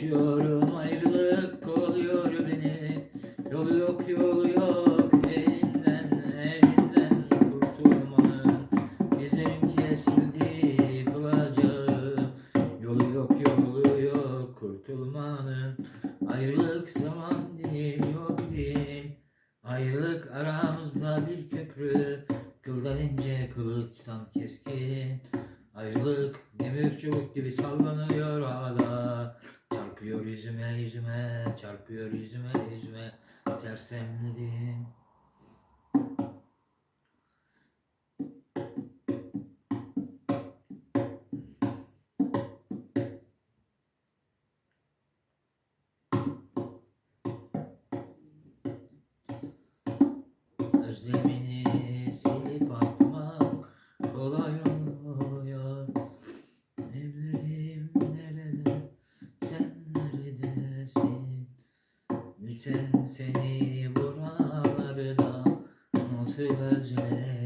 Uçuyorum ayrılık kovalıyor beni. Yolu yok yolu yok. Elinden elinden kurtulmanın Dizlerim kesildi bulacağım Yolu yok yolu yok kurtulmanın Ayrılık zaman değil yok değil. Ayrılık aramızda bir köprü Kıldan ince kılıçtan keskin. Ayrılık demir çubuk gibi sallanıyor havada Çarpıyor yüzüme yüzüme Çarpıyor yüzüme yüzüme. Sersemledim Özlemini Bilsen seni buralarda nasıl özlerim